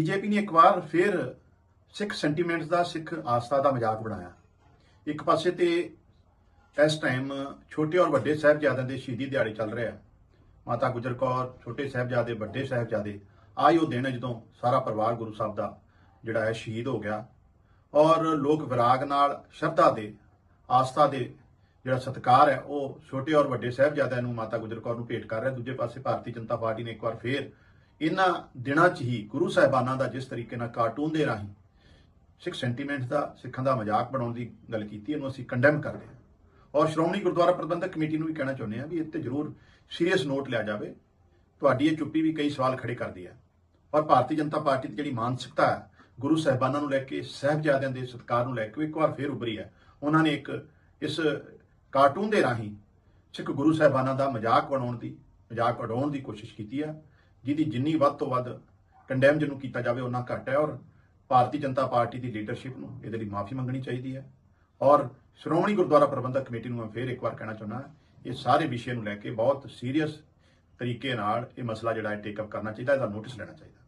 BJP ਨੇ ਇੱਕ ਵਾਰ ਫਿਰ ਸਿੱਖ ਸੈਂਟੀਮੈਂਟਸ ਦਾ, ਸਿੱਖ ਆਸਥਾ ਦਾ ਮਜ਼ਾਕ ਬਣਾਇਆ। ਇੱਕ ਪਾਸੇ ਤੇ ਇਸ ਟਾਈਮ ਛੋਟੇ ਔਰ ਵੱਡੇ ਸਾਹਿਬਜ਼ਾਦਿਆਂ ਦੇ ਸ਼ਹੀਦੀ ਦਿਹਾੜੇ ਚੱਲ ਰਿਹਾ ਮਾਤਾ ਗੁਜਰ ਕੌਰ, ਛੋਟੇ ਸਾਹਿਬਜ਼ਾਦੇ, ਵੱਡੇ ਸਾਹਿਬਜ਼ਾਦੇ ਆਈ ਉਹ ਦਿਨ ਜਦੋਂ ਸਾਰਾ ਪਰਿਵਾਰ ਗੁਰੂ ਸਾਹਿਬ ਦਾ ਜਿਹੜਾ ਹੈ ਸ਼ਹੀਦ ਹੋ ਗਿਆ। ਔਰ ਲੋਕ ਵਿਰਾਗ ਨਾਲ, ਸ਼ਰਧਾ ਦੇ, ਆਸਥਾ ਦੇ ਜਿਹੜਾ ਸਤਿਕਾਰ ਹੈ, ਉਹ ਛੋਟੇ ਔਰ ਵੱਡੇ ਸਾਹਿਬਜ਼ਾਦਿਆਂ ਨੂੰ ਮਾਤਾ ਗੁਜਰ ਕੌਰ ਨੂੰ ਭੇਟ ਕਰ ਰਿਹਾ। ਦੂਜੇ ਪਾਸੇ ਭਾਰਤੀ ਜਨਤਾ ਪਾਰਟੀ ਨੇ ਇੱਕ ਵਾਰ ਫੇਰ ਇਹਨਾਂ ਦਿਨਾਂ 'ਚ ਹੀ ਗੁਰੂ ਸਾਹਿਬਾਨਾਂ ਦਾ ਜਿਸ ਤਰੀਕੇ ਨਾਲ ਕਾਰਟੂਨ ਦੇ ਰਾਹੀਂ ਸਿੱਖ ਸੈਂਟੀਮੈਂਟ ਦਾ, ਸਿੱਖਾਂ ਦਾ ਮਜ਼ਾਕ ਬਣਾਉਣ ਦੀ ਗੱਲ ਕੀਤੀ, ਇਹਨੂੰ ਅਸੀਂ ਕੰਡੈਮ ਕਰਦੇ ਹਾਂ। ਔਰ ਸ਼੍ਰੋਮਣੀ ਗੁਰਦੁਆਰਾ ਪ੍ਰਬੰਧਕ ਕਮੇਟੀ ਨੂੰ ਵੀ ਕਹਿਣਾ ਚਾਹੁੰਦੇ ਹਾਂ ਵੀ ਇਹ ਤੇ ਜ਼ਰੂਰ ਸੀਰੀਅਸ ਨੋਟ ਲਿਆ ਜਾਵੇ। ਤੁਹਾਡੀ ਇਹ ਚੁੱਪੀ ਵੀ ਕਈ ਸਵਾਲ ਖੜੇ ਕਰਦੀ ਹੈ। ਔਰ ਭਾਰਤੀ ਜਨਤਾ ਪਾਰਟੀ ਦੀ ਜਿਹੜੀ ਮਾਨਸਿਕਤਾ ਹੈ, ਗੁਰੂ ਸਾਹਿਬਾਨਾਂ ਨੂੰ ਲੈ ਕੇ, ਸਹਿਬਜ਼ਾਦਿਆਂ ਦੇ ਸਤਿਕਾਰ ਨੂੰ ਲੈ ਕੇ ਇੱਕ ਵਾਰ ਫੇਰ ਉਭਰੀ ਹੈ। ਉਹਨਾਂ ਨੇ ਇੱਕ ਇਸ ਕਾਰਟੂਨ ਦੇ ਰਾਹੀਂ ਸਿੱਖ ਗੁਰੂ ਸਾਹਿਬਾਨਾਂ ਦਾ ਮਜ਼ਾਕ ਬਣਾਉਣ ਦੀ, ਮਜ਼ਾਕ ਉਡਾਉਣ ਦੀ ਕੋਸ਼ਿਸ਼ ਕੀਤੀ ਹੈ। ਜਿਹਦੀ ਜਿੰਨੀ ਵੱਧ ਤੋਂ ਵੱਧ ਕੰਡੈਮ ਜਿਹਨੂੰ ਕੀਤਾ ਜਾਵੇ ਉਹਨਾਂ ਘੱਟ ਹੈ ਔਰ ਭਾਰਤੀ ਜਨਤਾ ਪਾਰਟੀ ਦੀ ਲੀਡਰਸ਼ਿਪ ਨੂੰ ਇਹਦੇ ਲਈ ਮਾਫੀ ਮੰਗਣੀ ਚਾਹੀਦੀ ਹੈ। ਔਰ ਸ਼੍ਰੋਮਣੀ ਗੁਰਦੁਆਰਾ ਪ੍ਰਬੰਧਕ ਕਮੇਟੀ ਨੂੰ ਮੈਂ ਫੇਰ ਇੱਕ ਵਾਰ ਕਹਿਣਾ ਚਾਹੁੰਦਾ ਇਹ ਸਾਰੇ ਵਿਸ਼ੇ ਨੂੰ ਲੈ ਕੇ ਬਹੁਤ ਸੀਰੀਅਸ ਤਰੀਕੇ ਨਾਲ ਇਹ ਮਸਲਾ ਜਿਹੜਾ ਹੈ ਟੇਕ ਅਪ ਕਰਨਾ ਚਾਹੀਦਾ, ਇਹਦਾ ਨੋਟਿਸ ਲੈਣਾ ਚਾਹੀਦਾ।